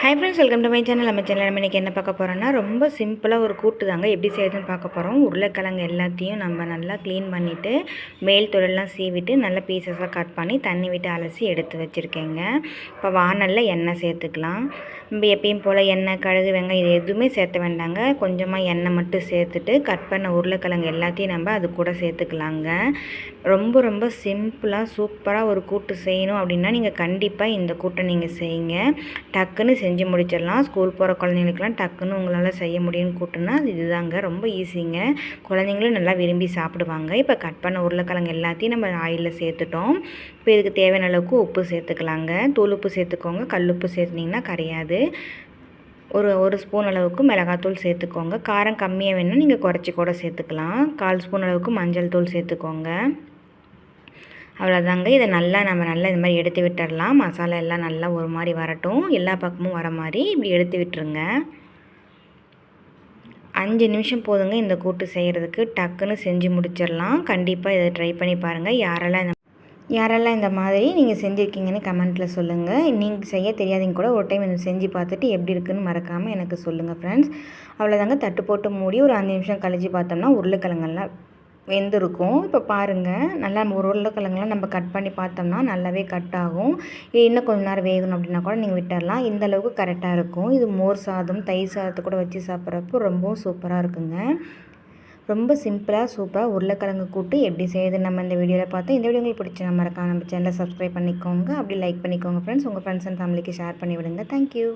Hi friends welcome to my channel நம்ம channel நம்ம இன்றைக்கி என்ன பார்க்க போகிறோன்னா ரொம்ப சிம்பிளாக ஒரு கூட்டு தாங்க. எப்படி செய்யறதுன்னு பார்க்க போகிறோம் உருளைக்கிழங்கு எல்லாத்தையும் நம்ம நல்லா க்ளீன் பண்ணிவிட்டு மேல் தொழிலெலாம் சீவிட்டு நல்ல பீசஸாக கட் பண்ணி தண்ணி விட்டு அலசி எடுத்து வச்சுருக்கேங்க. இப்போ வானலில் எண்ணெய் சேர்த்துக்கலாம். நம்ம எப்பயும் போல் எண்ணெய் கழுகு வெங்காயம் இது எதுவுமே சேர்த்த வேண்டாங்க. கொஞ்சமாக எண்ணெய் மட்டும் சேர்த்துட்டு கட் பண்ண உருளைக்கிழங்கு எல்லாத்தையும் நம்ம அது கூட சேர்த்துக்கலாங்க. ரொம்ப ரொம்ப சிம்பிளாக சூப்பராக ஒரு கூட்டு செய்யணும் அப்படின்னா நீங்கள் கண்டிப்பாக இந்த கூட்டை நீங்கள் செய்யுங்க. டக்குன்னு செஞ்சு முடிச்சிடலாம். ஸ்கூல் போகிற குழந்தைங்களுக்குலாம் டக்குன்னு உங்களால் செய்ய முடியும்னு கூட்டுனா இதுதாங்க. ரொம்ப ஈஸிங்க குழந்தைங்களும் நல்லா விரும்பி சாப்பிடுவாங்க. இப்போ கட் பண்ண உருளைக்கிழங்கு எல்லாத்தையும் நம்ம ஆயிலில் சேர்த்துட்டோம். இப்போ இதுக்கு தேவையான அளவுக்கு உப்பு சேர்த்துக்கலாங்க. தூள் உப்பு சேர்த்துக்கோங்க. கல் உப்பு சேர்த்துனிங்கன்னா கரையாது. ஒரு ஒரு ஸ்பூன் அளவுக்கு மிளகாத்தூள் சேர்த்துக்கோங்க. காரம் கம்மியாக வேணும்னா நீங்கள் குறைச்சி கூட சேர்த்துக்கலாம். கால் ஸ்பூன் அளவுக்கு மஞ்சள் தூள் சேர்த்துக்கோங்க. அவ்வளோதாங்க இதை நல்லா நம்ம நல்லா இது மாதிரி எடுத்து விட்டுடலாம் மசாலா எல்லாம் நல்லா ஒரு மாதிரி வரட்டும். எல்லா பக்கமும் வர மாதிரி இப்படி எடுத்து விட்டுருங்க. அஞ்சு நிமிஷம் போதுங்க. இந்த கூட்டு செய்கிறதுக்கு டக்குன்னு செஞ்சு முடிச்சிடலாம். கண்டிப்பாக இதை ட்ரை பண்ணி பாருங்கள் யாரெல்லாம் இந்த யாரெல்லாம் இந்த மாதிரி நீங்கள் செஞ்சுருக்கீங்கன்னு கமெண்ட்டில் சொல்லுங்கள் நீங்கள் செய்ய தெரியாதீங்க கூட ஒரு டைம் இதை செஞ்சு பார்த்துட்டு எப்படி இருக்குன்னு மறக்காமல் எனக்கு சொல்லுங்கள் ஃப்ரெண்ட்ஸ் அவ்வளோதாங்க தட்டு போட்டு மூடி ஒரு அஞ்சு நிமிஷம் கழிச்சு பார்த்தோம்னா உருளைக்கிழங்கெல்லாம் வெந்திருக்கும். இப்போ பாருங்கள் நல்லா ஒரு உருளைக்கிழங்குலாம் நம்ம கட் பண்ணி பார்த்தோம்னா நல்லாவே கட் ஆகும். இன்னும் கொஞ்சம் நேரம் வேகணும் அப்படின்னா கூட நீங்கள் விட்டுடலாம் இந்த அளவுக்கு கரெக்டாக இருக்கும். இது மோர் சாதம் தயிர் சாதத்தை கூட வச்சு சாப்பிட்றப்போ ரொம்பவும் சூப்பராக இருக்குங்க. ரொம்ப சிம்பிளாக சூப்பராக உருளைக்கிழங்கு கூட்டு எப்படி செய்யுது நம்ம இந்த வீடியோவில் பார்த்தோம். இந்த வீடியோ உங்களுக்கு பிடிச்ச நம்ம இருக்கா நம்ம சேனலை சப்ஸ்கிரைப் பண்ணிக்கோங்க. அப்படி லைக் பண்ணிக்கோங்க ஃப்ரெண்ட்ஸ் உங்கள் ஃப்ரெண்ட்ஸ் அண்ட் ஃபேமிலிக்கு ஷேர் பண்ணி விடுங்க தேங்க்யூ